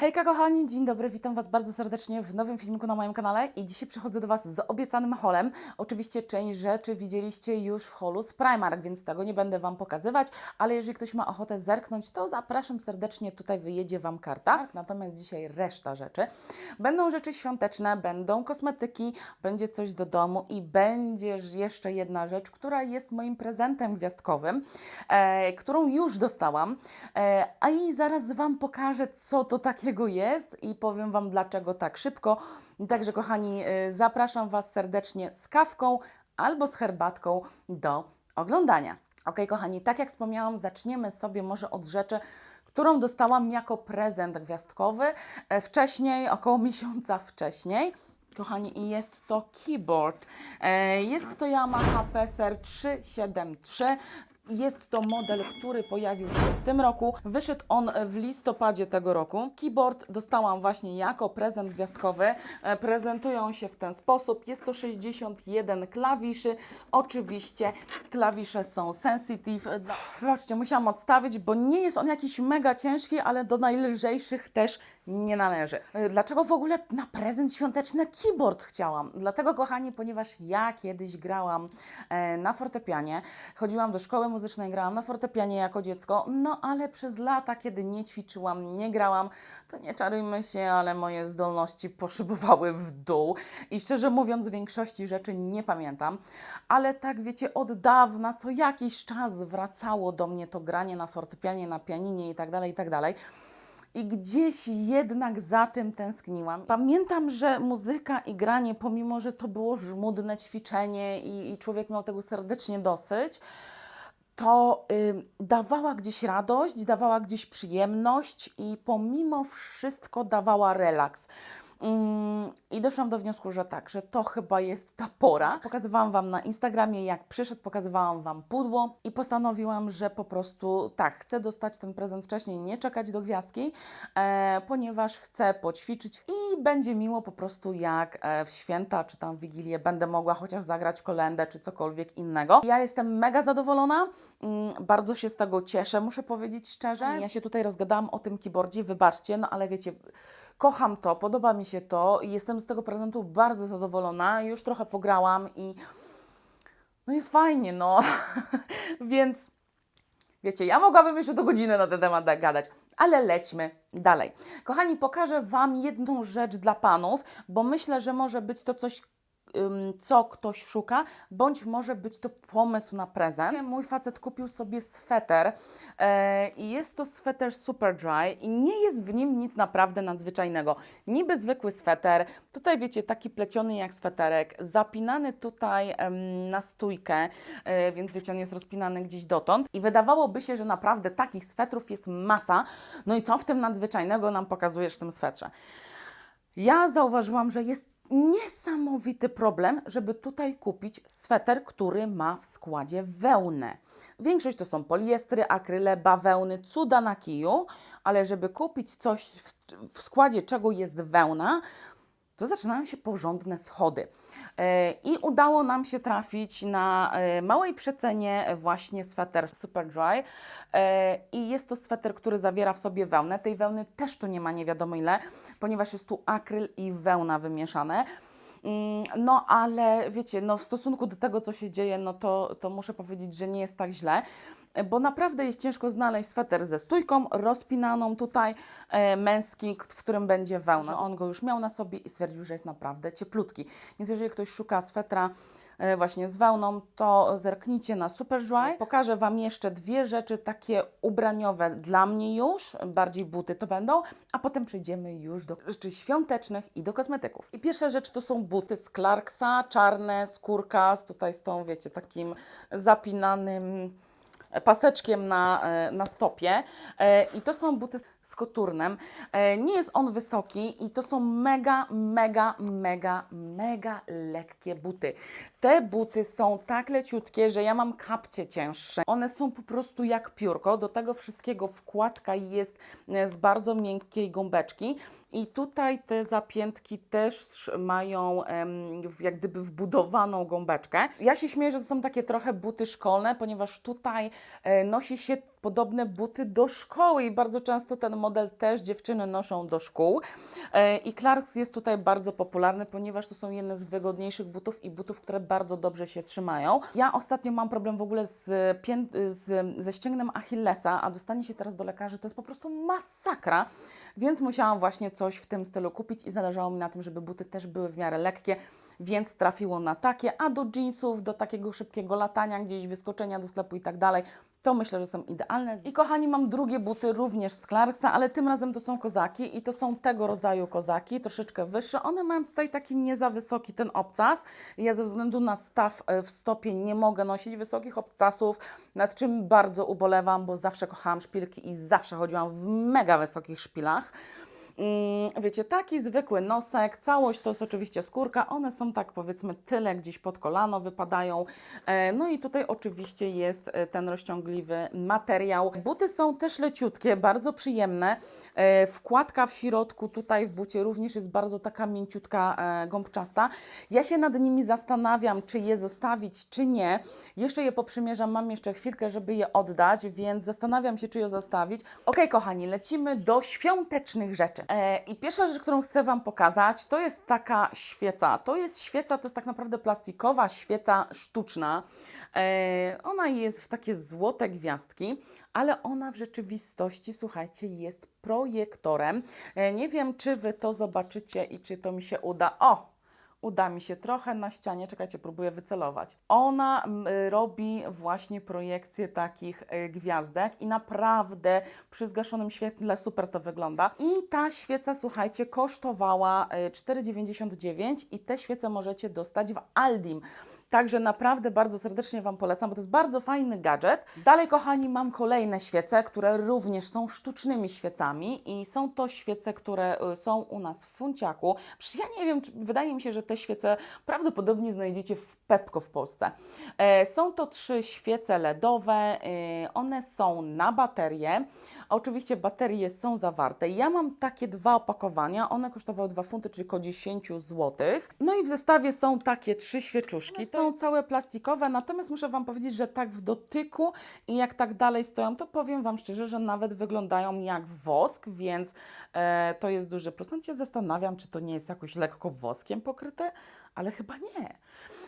Hejka kochani, dzień dobry, witam Was bardzo serdecznie w nowym filmiku na moim kanale i dzisiaj przychodzę do Was z obiecanym holem. Oczywiście część rzeczy widzieliście już w holu z Primark, więc tego nie będę Wam pokazywać, ale jeżeli ktoś ma ochotę zerknąć, to zapraszam serdecznie, tutaj wyjedzie Wam karta. Natomiast dzisiaj reszta rzeczy. Będą rzeczy świąteczne, będą kosmetyki, będzie coś do domu i będzie jeszcze jedna rzecz, która jest moim prezentem gwiazdkowym, e, którą już dostałam, e, a i zaraz Wam pokażę, co to takiego jest i powiem Wam, dlaczego tak szybko. Także, kochani, e, zapraszam Was serdecznie z kawką albo z herbatką do oglądania. Ok, kochani, tak jak wspomniałam, zaczniemy sobie może od rzeczy, którą dostałam jako prezent gwiazdkowy e, wcześniej, około miesiąca wcześniej. Kochani, i jest to keyboard. E, Jest to Yamaha PSR 373. Jest to model, który pojawił się w tym roku. Wyszedł on w listopadzie tego roku. Keyboard dostałam właśnie jako prezent gwiazdkowy. E, Prezentują się w ten sposób. Jest to 61 klawiszy. Oczywiście klawisze są sensitive. Dla- Wybaczcie, musiałam odstawić, bo nie jest on jakiś mega ciężki, ale do najlżejszych też nie należy. E, Dlaczego w ogóle na prezent świąteczny keyboard chciałam? Dlatego, kochani, ponieważ ja kiedyś grałam e, na fortepianie, chodziłam do szkoły muzycznej, grałam na fortepianie jako dziecko, no ale przez lata, kiedy nie ćwiczyłam, nie grałam, to nie czarujmy się, ale moje zdolności poszybowały w dół i szczerze mówiąc, większości rzeczy nie pamiętam, ale tak wiecie, od dawna, co jakiś czas wracało do mnie to granie na fortepianie, na pianinie i tak dalej, i tak dalej. I gdzieś jednak za tym tęskniłam. Pamiętam, że muzyka i granie, pomimo że to było żmudne ćwiczenie i, i człowiek miał tego serdecznie dosyć, to y, dawała gdzieś radość, dawała gdzieś przyjemność i pomimo wszystko dawała relaks. Mm, I doszłam do wniosku, że tak, że to chyba jest ta pora. Pokazywałam Wam na Instagramie, jak przyszedł, pokazywałam Wam pudło i postanowiłam, że po prostu tak, chcę dostać ten prezent wcześniej, nie czekać do gwiazdki, e, ponieważ chcę poćwiczyć i będzie miło po prostu jak e, w święta czy tam w Wigilię będę mogła chociaż zagrać kolendę czy cokolwiek innego. Ja jestem mega zadowolona, mm, bardzo się z tego cieszę, muszę powiedzieć szczerze. Ja się tutaj rozgadałam o tym keyboardzie, wybaczcie, no ale wiecie, kocham to, podoba mi się to i jestem z tego prezentu bardzo zadowolona. Już trochę pograłam i no jest fajnie, no. Więc wiecie, ja mogłabym jeszcze do godziny na ten temat gadać, ale lećmy dalej. Kochani, pokażę Wam jedną rzecz dla panów, bo myślę, że może być to coś co ktoś szuka, bądź może być to pomysł na prezent. Mój facet kupił sobie sweter e, i jest to sweter super dry i nie jest w nim nic naprawdę nadzwyczajnego. Niby zwykły sweter, tutaj wiecie, taki pleciony jak sweterek, zapinany tutaj na stójkę, e, więc wiecie, on jest rozpinany gdzieś dotąd i wydawałoby się, że naprawdę takich swetrów jest masa. No i co w tym nadzwyczajnego nam pokazujesz w tym swetrze? Ja zauważyłam, że jest niesamowity problem, żeby tutaj kupić sweter, który ma w składzie wełnę. Większość to są poliestry, akryle, bawełny, cuda na kiju, ale żeby kupić coś w, w składzie, czego jest wełna, to zaczynają się porządne schody. E, I udało nam się trafić na e, małej przecenie właśnie sweter Super Dry. E, I jest to sweter, który zawiera w sobie wełnę. Tej wełny też tu nie ma nie wiadomo ile, ponieważ jest tu akryl i wełna wymieszane. Mm, No, ale wiecie, no w stosunku do tego, co się dzieje, no to, to muszę powiedzieć, że nie jest tak źle, bo naprawdę jest ciężko znaleźć sweter ze stójką rozpinaną tutaj, e, męski, w którym będzie wełna. On go już miał na sobie i stwierdził, że jest naprawdę cieplutki. Więc jeżeli ktoś szuka swetra właśnie z wełną, to zerknijcie na Super Dry. Pokażę Wam jeszcze dwie rzeczy takie ubraniowe dla mnie już, bardziej buty to będą, a potem przejdziemy już do rzeczy świątecznych i do kosmetyków. I pierwsza rzecz to są buty z Clarksa, czarne, skórka, z tutaj z tą, wiecie, takim zapinanym paseczkiem na, e, na stopie E, i to są buty z koturnem. E, Nie jest on wysoki i to są mega, mega, mega, mega lekkie buty. Te buty są tak leciutkie, że ja mam kapcie cięższe. One są po prostu jak piórko. Do tego wszystkiego wkładka jest z bardzo miękkiej gąbeczki i tutaj te zapiętki też mają jak gdyby wbudowaną gąbeczkę. Ja się śmieję, że to są takie trochę buty szkolne, ponieważ tutaj nosi się podobne buty do szkoły i bardzo często ten model też dziewczyny noszą do szkół. E, I Clarks jest tutaj bardzo popularny, ponieważ to są jedne z wygodniejszych butów i butów, które bardzo dobrze się trzymają. Ja ostatnio mam problem w ogóle z, z, ze ścięgnem Achillesa, a dostanie się teraz do lekarzy to jest po prostu masakra, więc musiałam właśnie coś w tym stylu kupić i zależało mi na tym, żeby buty też były w miarę lekkie, więc trafiło na takie, a do jeansów, do takiego szybkiego latania, gdzieś wyskoczenia do sklepu i tak dalej, to myślę, że są idealne. I kochani, mam drugie buty również z Clarksa, ale tym razem to są kozaki i to są tego rodzaju kozaki, troszeczkę wyższe. One mają tutaj taki nie za wysoki ten obcas. Ja ze względu na staw e, w stopie nie mogę nosić wysokich obcasów, nad czym bardzo ubolewam, bo zawsze kochałam szpilki i zawsze chodziłam w mega wysokich szpilach. Mm, Wiecie, taki zwykły nosek, całość to jest oczywiście skórka, one są tak powiedzmy tyle gdzieś pod kolano wypadają. E, No i tutaj oczywiście jest e, ten rozciągliwy materiał. Buty są też leciutkie, bardzo przyjemne. E, Wkładka w środku tutaj w bucie również jest bardzo taka mięciutka, gąbczasta. Ja się nad nimi zastanawiam, czy je zostawić, czy nie. Jeszcze je poprzymierzam, mam jeszcze chwilkę, żeby je oddać, więc zastanawiam się, czy je zostawić. Ok, kochani, lecimy do świątecznych rzeczy. E, I pierwsza rzecz, którą chcę Wam pokazać, to jest taka świeca. To jest świeca, to jest tak naprawdę plastikowa świeca sztuczna. E, ona jest w takie złote gwiazdki, ale ona w rzeczywistości, słuchajcie, jest projektorem. E, nie wiem, czy Wy to zobaczycie i czy to mi się uda. O! Uda mi się trochę na ścianie, czekajcie, próbuję wycelować. Ona robi właśnie projekcję takich y, gwiazdek i naprawdę przy zgaszonym świetle super to wygląda. I ta świeca, słuchajcie, kosztowała y, 4,99 i te świece możecie dostać w Aldim. Także naprawdę bardzo serdecznie Wam polecam, bo to jest bardzo fajny gadżet. Dalej, kochani, mam kolejne świece, które również są sztucznymi świecami i są to świece, które y, są u nas w Funciaku. Ja nie wiem, czy, wydaje mi się, że te świece prawdopodobnie znajdziecie w Pepko w Polsce. E, są to trzy świece LEDowe, y, one są na Oczywiście baterie są zawarte. Ja mam takie dwa opakowania, one kosztowały 2 funty, czyli około 10 zł. No i w zestawie są takie trzy świeczuszki. Są całe plastikowe, natomiast muszę Wam powiedzieć, że tak w dotyku i jak tak dalej stoją, to powiem Wam szczerze, że nawet wyglądają jak wosk, więc e, to jest duży plus. No się zastanawiam, czy to nie jest jakoś lekko woskiem pokryte, ale chyba nie.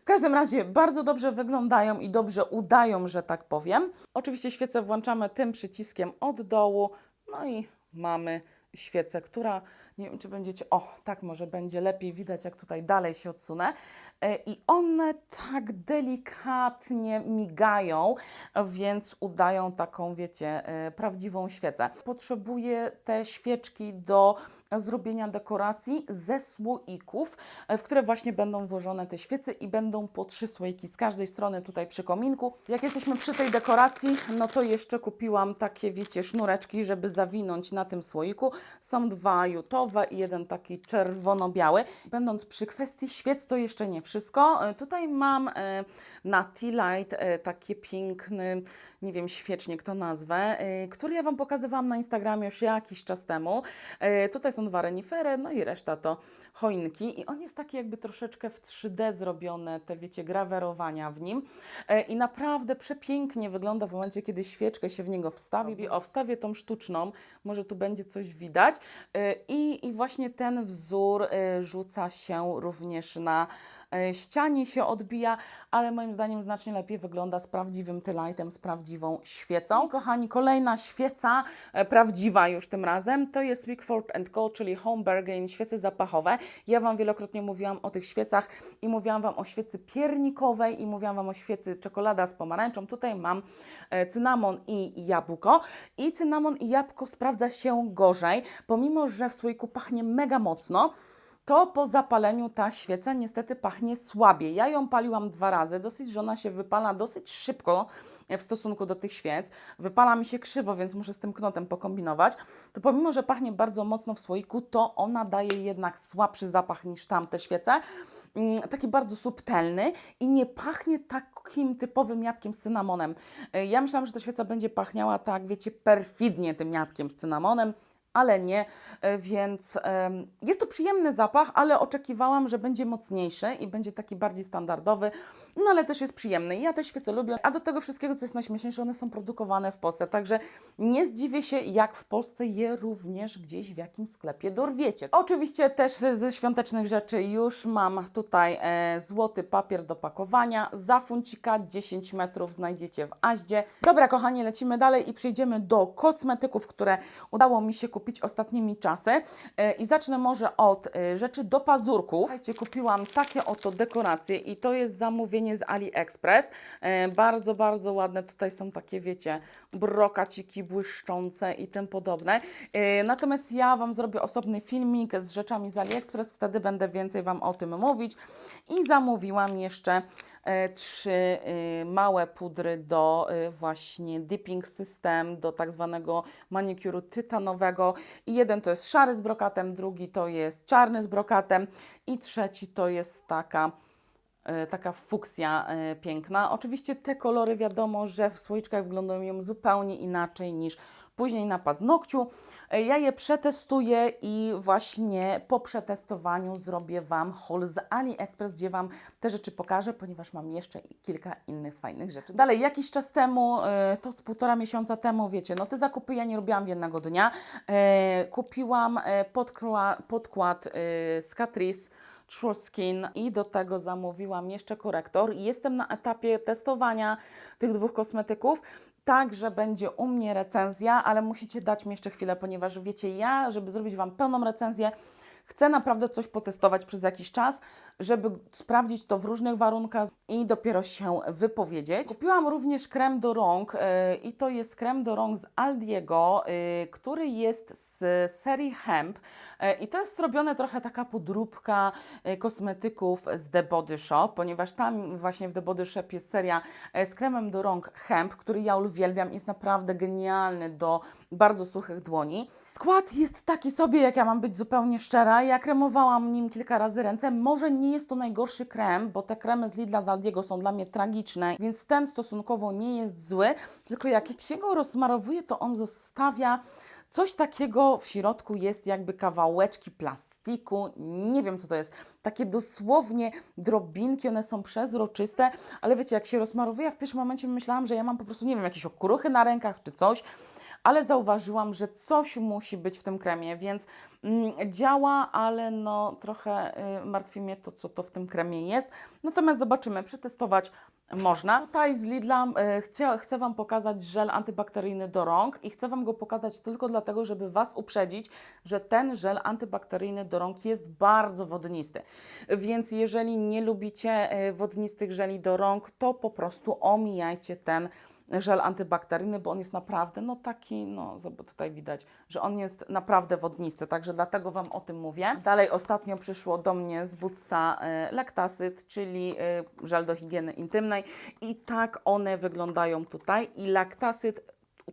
W każdym razie bardzo dobrze wyglądają i dobrze udają, że tak powiem. Oczywiście świecę włączamy tym przyciskiem od dołu, no i mamy świecę, która, nie wiem czy będziecie, o tak może będzie lepiej widać, jak tutaj dalej się odsunę. E, I one tak delikatnie migają, więc udają taką, wiecie, e, prawdziwą świecę. Potrzebuję te świeczki do zrobienia dekoracji ze słoików, e, w które właśnie będą włożone te świece i będą po trzy słoiki z każdej strony tutaj przy kominku. Jak jesteśmy przy tej dekoracji, no to jeszcze kupiłam takie, wiecie, sznureczki, żeby zawinąć na tym słoiku. Są dwa jutowe i jeden taki czerwono-biały. Będąc przy kwestii świec, to jeszcze nie wszystko. E, Tutaj mam e, na Tea Light e, taki piękny, nie wiem, świecznik to nazwę, e, który ja Wam pokazywałam na Instagramie już jakiś czas temu. E, Tutaj są dwa renifery, no i reszta to choinki i on jest taki jakby troszeczkę w 3D zrobione, te wiecie, grawerowania w nim E, i naprawdę przepięknie wygląda w momencie, kiedy świeczkę się w niego wstawi. O, wstawię tą sztuczną, może tu będzie coś widać i, i właśnie ten wzór rzuca się również na ścianie się odbija, ale moim zdaniem znacznie lepiej wygląda z prawdziwym tylightem, z prawdziwą świecą. Kochani, kolejna świeca, e, prawdziwa już tym razem, to jest Wickford Co., czyli Home Bargain, świece zapachowe. Ja Wam wielokrotnie mówiłam o tych świecach i mówiłam Wam o świecy piernikowej i mówiłam Wam o świecy czekolada z pomarańczą. Tutaj mam e, cynamon i jabłko i cynamon i jabłko sprawdza się gorzej, pomimo, że w słoiku pachnie mega mocno, to po zapaleniu ta świeca niestety pachnie słabiej. Ja ją paliłam dwa razy, dosyć, że ona się wypala dosyć szybko w stosunku do tych świec. Wypala mi się krzywo, więc muszę z tym knotem pokombinować. To pomimo, że pachnie bardzo mocno w słoiku, to ona daje jednak słabszy zapach niż tamte świece. Mm, Taki bardzo subtelny i nie pachnie takim typowym jabłkiem z cynamonem. Y, Ja myślałam, że ta świeca będzie pachniała tak, wiecie, perfidnie tym jabłkiem z cynamonem, ale nie, e, więc jest to przyjemny zapach, ale oczekiwałam, że będzie mocniejszy i będzie taki bardziej standardowy, no ale też jest przyjemny. Ja te świece lubię, a do tego wszystkiego, co jest najśmieszniejsze, one są produkowane w Polsce, także nie zdziwię się, jak w Polsce je również gdzieś w jakimś sklepie dorwiecie. Oczywiście też ze świątecznych rzeczy już mam tutaj e, złoty papier do pakowania, za funcika 10 metrów znajdziecie w Aździe. Dobra kochani, lecimy dalej i przejdziemy do kosmetyków, które udało mi się kupić ostatnimi czasy e, i zacznę może od e, rzeczy do pazurków. Słuchajcie, kupiłam takie oto dekoracje i to jest zamówienie z AliExpress. E, bardzo, bardzo ładne. Tutaj są takie, wiecie, brokaciki błyszczące i tym podobne. E, natomiast ja Wam zrobię osobny filmik z rzeczami z AliExpress, wtedy będę więcej Wam o tym mówić. I zamówiłam jeszcze e, trzy małe pudry do właśnie dipping system, do tak zwanego manikuru tytanowego. I jeden to jest szary z brokatem, drugi to jest czarny z brokatem i trzeci to jest taka taka fuksja e, piękna. Oczywiście te kolory wiadomo, że w słoiczkach wyglądają zupełnie inaczej niż później na paznokciu. E, Ja je przetestuję i właśnie po przetestowaniu zrobię Wam haul z AliExpress, gdzie Wam te rzeczy pokażę, ponieważ mam jeszcze kilka innych fajnych rzeczy. Dalej, jakiś czas temu, e, to z półtora miesiąca temu, wiecie, no te zakupy ja nie robiłam w jednego dnia. E, Kupiłam e, podkła- podkład e, z Catrice, True Skin i do tego zamówiłam jeszcze korektor. Jestem na etapie testowania tych dwóch kosmetyków. Także będzie u mnie recenzja, ale musicie dać mi jeszcze chwilę, ponieważ wiecie, ja, żeby zrobić Wam pełną recenzję, chcę naprawdę coś potestować przez jakiś czas, żeby sprawdzić to w różnych warunkach i dopiero się wypowiedzieć. Kupiłam również krem do rąk yy, i to jest krem do rąk z Aldiego, yy, który jest z serii Hemp yy, i to jest zrobione trochę taka podróbka yy, kosmetyków z The Body Shop, ponieważ tam właśnie w The Body Shop jest seria z kremem do rąk Hemp, który ja uwielbiam, jest naprawdę genialny do bardzo suchych dłoni. Skład jest taki sobie, jak ja mam być zupełnie szczera. Ja kremowałam nim kilka razy ręce. Może nie jest to najgorszy krem, bo te kremy z Lidla z Aldiego są dla mnie tragiczne, więc ten stosunkowo nie jest zły, tylko jak się go rozsmarowuje, to on zostawia Coś takiego w środku jest jakby kawałeczki plastiku, nie wiem co to jest, takie dosłownie drobinki, one są przezroczyste, ale wiecie, jak się rozmarowuje, w pierwszym momencie myślałam, że ja mam po prostu, nie wiem, jakieś okruchy na rękach czy coś, ale zauważyłam, że coś musi być w tym kremie, więc mm, działa, ale no trochę y, martwi mnie to, co to w tym kremie jest. Natomiast zobaczymy, przetestować można. Tutaj z Lidla y, chcę, chcę Wam pokazać żel antybakteryjny do rąk i chcę Wam go pokazać tylko dlatego, żeby Was uprzedzić, że ten żel antybakteryjny do rąk jest bardzo wodnisty. Więc jeżeli nie lubicie y, wodnistych żeli do rąk, to po prostu omijajcie ten żel antybakteryjny, bo on jest naprawdę no taki, no tutaj widać, że on jest naprawdę wodnisty, także dlatego Wam o tym mówię. Dalej ostatnio przyszło do mnie z Butsa e, Lactacyd, czyli e, żel do higieny intymnej i tak one wyglądają tutaj i Lactacyd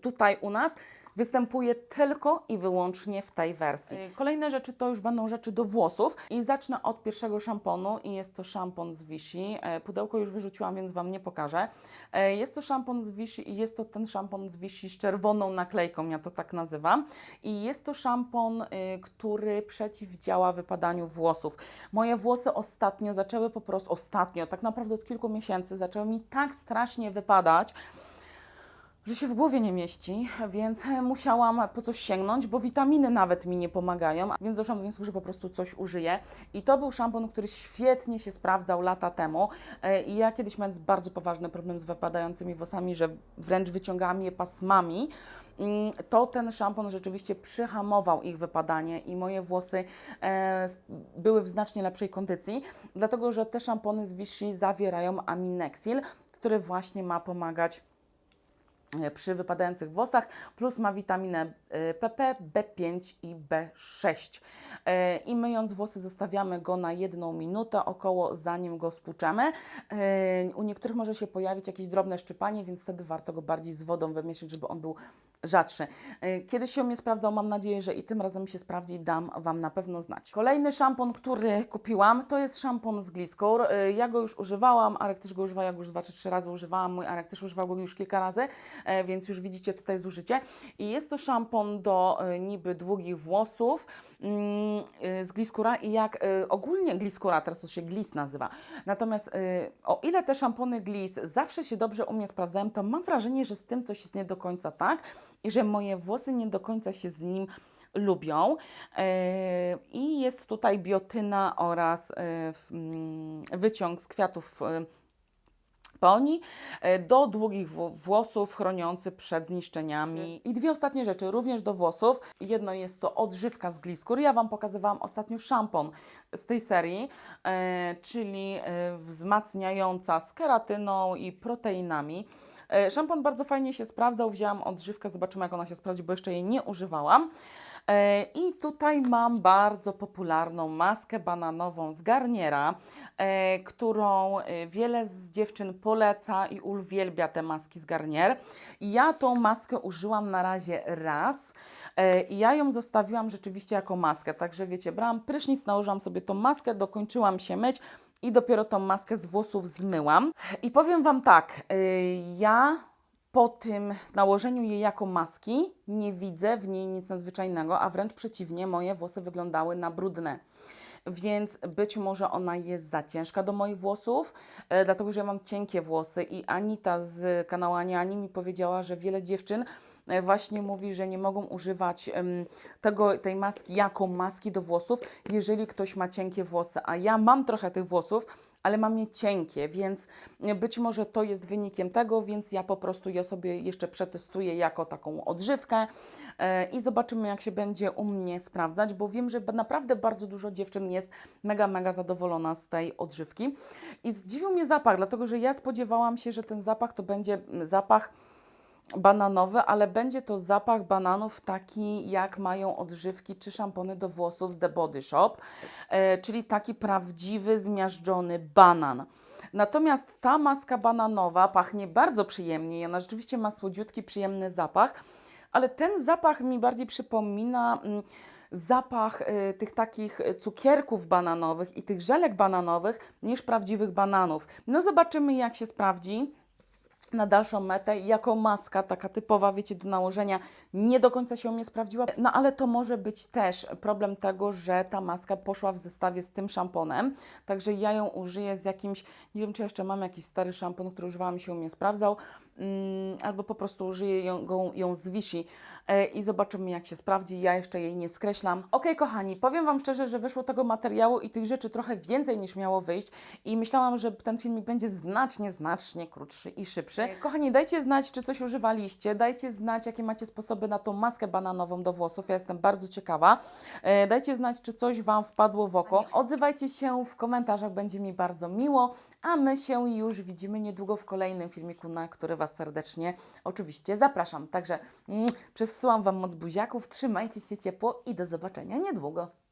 tutaj u nas występuje tylko i wyłącznie w tej wersji. Y, Kolejne rzeczy to już będą rzeczy do włosów i zacznę od pierwszego szamponu i jest to szampon z Vichy. E, Pudełko już wyrzuciłam, więc Wam nie pokażę. E, Jest to szampon z Vichy i jest to ten szampon z Vichy z czerwoną naklejką, ja to tak nazywam. I jest to szampon, y, który przeciwdziała wypadaniu włosów. Moje włosy ostatnio zaczęły po prostu, ostatnio, tak naprawdę od kilku miesięcy, zaczęły mi tak strasznie wypadać, że się w głowie nie mieści, więc musiałam po coś sięgnąć, bo witaminy nawet mi nie pomagają, więc doszłam do wniosku, że po prostu coś użyję. I to był szampon, który świetnie się sprawdzał lata temu. E, I ja kiedyś mając bardzo poważny problem z wypadającymi włosami, że wręcz wyciągałam je pasmami, mm, to ten szampon rzeczywiście przyhamował ich wypadanie i moje włosy e, były w znacznie lepszej kondycji, dlatego że te szampony z Vichy zawierają aminexil, który właśnie ma pomagać przy wypadających włosach, plus ma witaminę e, PP, B5 i B6. E, I myjąc włosy zostawiamy go na jedną minutę około, zanim go spłuczemy. E, U niektórych może się pojawić jakieś drobne szczypanie, więc wtedy warto go bardziej z wodą wymieszać, żeby on był rzadszy. E, Kiedyś się mnie sprawdzał, mam nadzieję, że i tym razem się sprawdzi, dam Wam na pewno znać. Kolejny szampon, który kupiłam, to jest szampon z Gliscour. E, Ja go już używałam, Arek też go używa, ja go już dwa czy trzy razy używałam, mój Arek też używał go już kilka razy, e, więc już widzicie tutaj zużycie. I jest to szampon do niby długich włosów mm, z Gliscoura i jak ogólnie Gliscoura, teraz to się Glis nazywa, natomiast o ile te szampony Glis zawsze się dobrze u mnie sprawdzają, to mam wrażenie, że z tym coś jest nie do końca tak i że moje włosy nie do końca się z nim lubią. E, I jest tutaj biotyna oraz e, mm, wyciąg z kwiatów e, e, do długich wło- włosów chroniący przed zniszczeniami. I dwie ostatnie rzeczy, również do włosów. Jedno jest to odżywka z Gliskur. Ja Wam pokazywałam ostatnio szampon z tej serii, czyli wzmacniająca z keratyną i proteinami. E, Szampon bardzo fajnie się sprawdzał, wzięłam odżywkę, zobaczymy jak ona się sprawdzi, bo jeszcze jej nie używałam. E, I tutaj mam bardzo popularną maskę bananową z Garniera, e, którą wiele z dziewczyn poleca i uwielbia te maski z Garnier. Ja tą maskę użyłam na razie raz i ja ją zostawiłam rzeczywiście jako maskę, także wiecie, brałam prysznic, nałożyłam sobie tą maskę, dokończyłam się myć i dopiero tą maskę z włosów zmyłam. I powiem Wam tak, y, ja po tym nałożeniu jej jako maski nie widzę w niej nic nadzwyczajnego, a wręcz przeciwnie, moje włosy wyglądały na brudne. Więc być może ona jest za ciężka do moich włosów, e, dlatego że ja mam cienkie włosy i Anita z kanału Ani Ani mi powiedziała, że wiele dziewczyn właśnie mówi, że nie mogą używać tego, tej maski jako maski do włosów, jeżeli ktoś ma cienkie włosy, a ja mam trochę tych włosów, ale mam je cienkie, więc być może to jest wynikiem tego, więc ja po prostu je sobie jeszcze przetestuję jako taką odżywkę e, i zobaczymy, jak się będzie u mnie sprawdzać, bo wiem, że naprawdę bardzo dużo dziewczyn jest mega, mega zadowolona z tej odżywki. I zdziwił mnie zapach, dlatego że ja spodziewałam się, że ten zapach to będzie zapach bananowy, ale będzie to zapach bananów taki, jak mają odżywki czy szampony do włosów z The Body Shop, e, czyli taki prawdziwy, zmiażdżony banan. Natomiast ta maska bananowa pachnie bardzo przyjemnie ona rzeczywiście ma słodziutki, przyjemny zapach, ale ten zapach mi bardziej przypomina mm, zapach y, tych takich cukierków bananowych i tych żelek bananowych niż prawdziwych bananów. No zobaczymy jak się sprawdzi na dalszą metę jako maska, taka typowa, wiecie, do nałożenia, nie do końca się u mnie sprawdziła. No ale to może być też problem tego, że ta maska poszła w zestawie z tym szamponem, także ja ją użyję z jakimś, nie wiem czy jeszcze mam jakiś stary szampon, który używałam i się u mnie sprawdzał, mm, albo po prostu użyję ją, go, ją z Wisi e, i zobaczymy jak się sprawdzi. Ja jeszcze jej nie skreślam. Ok, kochani, powiem Wam szczerze, że wyszło tego materiału i tych rzeczy trochę więcej niż miało wyjść i myślałam, że ten filmik będzie znacznie, znacznie krótszy i szybszy. Kochani, dajcie znać, czy coś używaliście, dajcie znać, jakie macie sposoby na tą maskę bananową do włosów, ja jestem bardzo ciekawa. E, Dajcie znać, czy coś Wam wpadło w oko. Odzywajcie się w komentarzach, będzie mi bardzo miło, a my się już widzimy niedługo w kolejnym filmiku, na który Was serdecznie oczywiście zapraszam. Także mm, przesyłam Wam moc buziaków, trzymajcie się ciepło i do zobaczenia niedługo.